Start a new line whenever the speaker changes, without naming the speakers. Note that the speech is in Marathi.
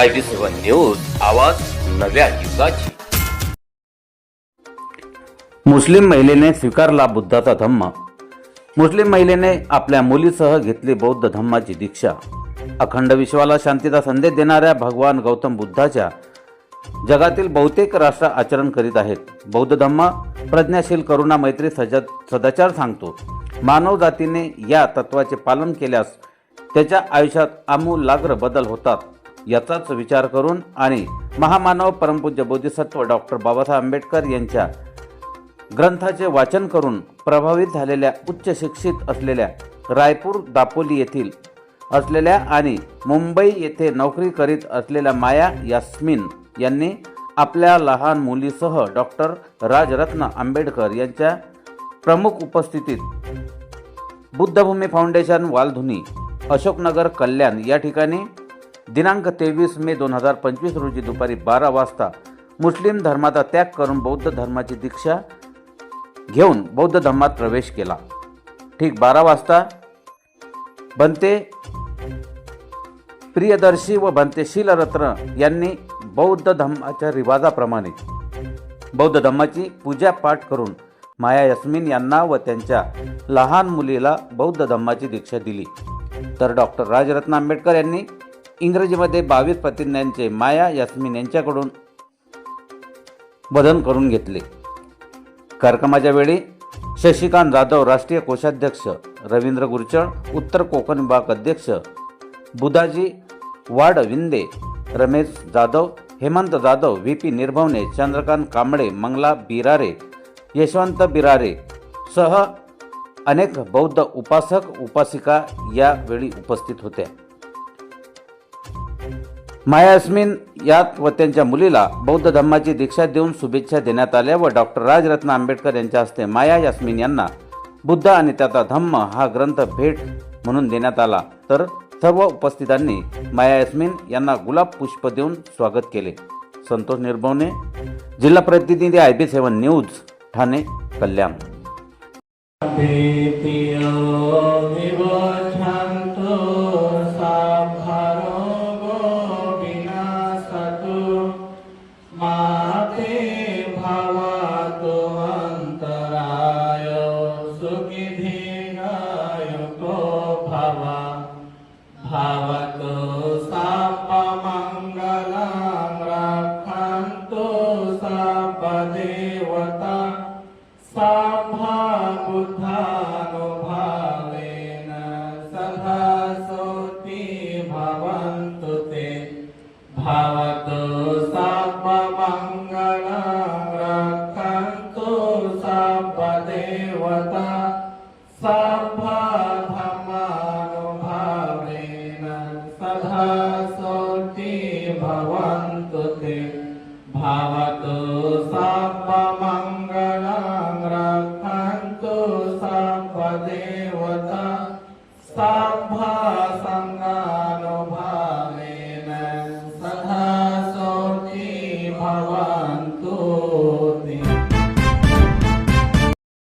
आय बी सेवन न्यूज आवाज नव्या युगाची. मुस्लिम महिलेने स्वीकारला बुद्धाचा धम्म. मुस्लिम महिलेने आपल्या मुलीसह घेतली बौद्ध धम्माची दीक्षा. अखंड विश्वाला शांतीचा संदेश देणाऱ्या भगवान गौतम बुद्धाच्या जगातील बहुतेक राष्ट्र आचरण करीत आहेत. बौद्ध धम्म प्रज्ञाशील करुणा मैत्री सज सदाचार सांगतो. मानव जातीने या तत्वाचे पालन केल्यास त्याच्या आयुष्यात आमूलाग्र बदल होतात. याचाच विचार करून आणि महामानव परमपूज्य बोधिसत्व डॉक्टर बाबासाहेब आंबेडकर यांच्या ग्रंथाचे वाचन करून प्रभावित झालेल्या उच्च शिक्षित असलेल्या रायपूर दापोली येथील असलेल्या आणि मुंबई येथे नोकरी करीत असलेल्या माया यास्मिन यांनी आपल्या लहान मुलीसह डॉक्टर राजरत्न आंबेडकर यांच्या प्रमुख उपस्थितीत बुद्धभूमी फाउंडेशन वालधुनी अशोकनगर कल्याण या ठिकाणी दिनांक तेवीस मे दोन हजार पंचवीस रोजी दुपारी बारा वाजता मुस्लिम धर्माचा त्याग करून बौद्ध धर्माची दीक्षा घेऊन बौद्ध धर्मात प्रवेश केला. ठीक बारा वाजता बनते प्रियदर्शी व बनते शीलरत्न यांनी बौद्ध धर्माच्या रिवाजाप्रमाणे बौद्ध धर्माची पूजा पाठ करून माया यस्मिन यांना व त्यांच्या लहान मुलीला बौद्ध धम्माची दीक्षा दिली. तर डॉक्टर राजरत्न आंबेडकर यांनी इंग्रजीमध्ये बावीस प्रतिज्ञांचे माया यास्मिन यांच्याकडून बदन करून घेतले. कार्यक्रमाच्या वेळी शशिकांत जाधव राष्ट्रीय कोषाध्यक्ष रवींद्र गुरचळ उत्तर कोकण विभाग अध्यक्ष बुधाजी वाड विंदे रमेश जाधव हेमंत जाधव व्ही पी निर्भवने चंद्रकांत कांबळे मंगला बिरारे यशवंत बिरारे सह अनेक बौद्ध उपासक उपासिका यावेळी उपस्थित होत्या. मायास्मिन यात व त्यांच्या मुलीला बौद्ध धम्माची दीक्षा देऊन शुभेच्छा देण्यात आल्या व डॉक्टर राजरत्न आंबेडकर यांच्या हस्ते माया यास्मिन यांना बुद्ध आणि त्याचा धम्म हा ग्रंथ भेट म्हणून देण्यात आला. तर सर्व उपस्थितांनी माया यास्मिन यांना गुलाब पुष्प देऊन स्वागत केले. संतोष निर्भवने जिल्हा प्रतिनिधी
I B seven news Thane Kalyan. सापदेवता samba बुद्धानुभावेन सदा सोति भवन्तु ते भवतु सर्वमङ्गलं रक्षन्तु सर्वदेवता सर्वधर्मानुभावेन सदा सोति भवन्तु ते भवतु देवता सांभा सांगा